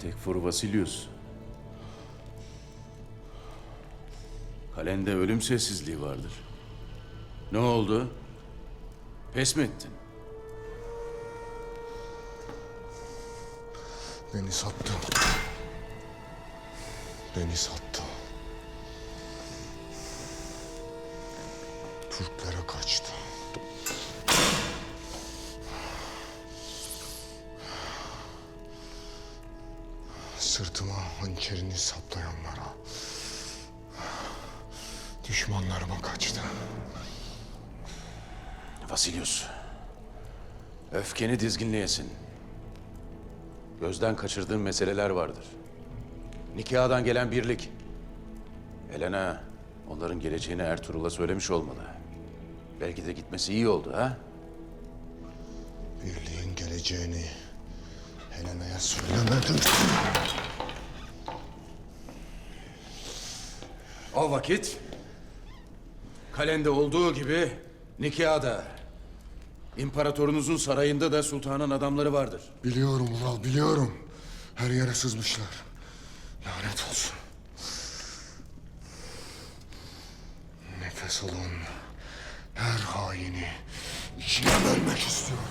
Tekfur Vasilius. Kalende ölüm sessizliği vardır. Ne oldu? Pes mi ettin? Beni sattı. Beni sattı. Türklere kaçtı. Sırtıma hançerini saplayanlara, düşmanlarıma kaçtı. Vasilius. Öfkeni dizginleyesin. Gözden kaçırdığın meseleler vardır. Nikahdan gelen birlik. Helena onların geleceğini Ertuğrul'a söylemiş olmalı. Belki de gitmesi iyi oldu ha? Birliğin geleceğini Helena'ya söylemedim. O vakit kalende olduğu gibi nikahda imparatorunuzun sarayında da sultanın adamları vardır. Biliyorum Ural, biliyorum. Her yere sızmışlar. Lanet olsun. Nefes alan her haini içine bölmek istiyorum.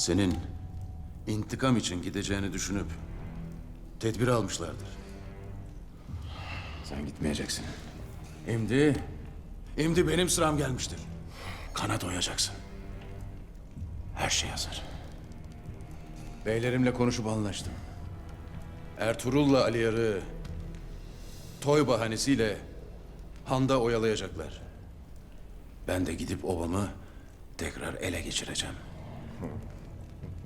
Senin intikam için gideceğini düşünüp tedbir almışlardır. Sen gitmeyeceksin. Şimdi, şimdi benim sıram gelmiştir. Kana doyacaksın. Her şey hazır. Beylerimle konuşup anlaştım. Ertuğrul'la Aliyar'ı toy bahanesiyle handa oyalayacaklar. Ben de gidip obamı tekrar ele geçireceğim.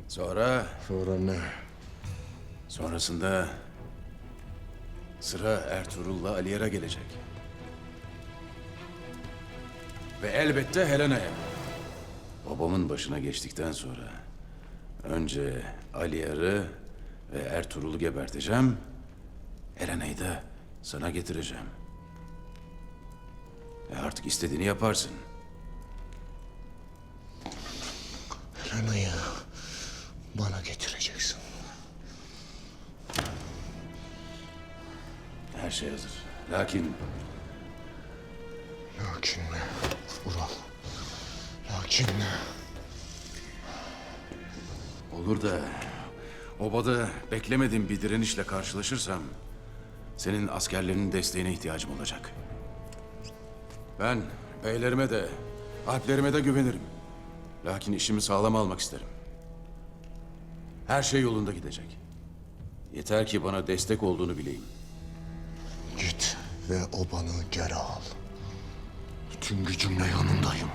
Sonra Sonra ne? Sonrasında sıra Ertuğrul'la Aliyar'a gelecek. Ve elbette Helena'ya. Babamın başına geçtikten sonra önce Aliyar'ı ve Ertuğrul'u geberteceğim. Helena'yı da sana getireceğim. E artık istediğini yaparsın. Helena'yı bana getireceksin. Her şey hazır. Lakin Lakin ne? Ural. Lakin ne? Olur da obada beklemediğim bir direnişle karşılaşırsam senin askerlerinin desteğine ihtiyacım olacak. Ben beylerime de alplerime de güvenirim. Lakin işimi sağlam almak isterim. Her şey yolunda gidecek. Yeter ki bana destek olduğunu bileyim. Git ve obanı geri al. Bütün gücümle yanındayım.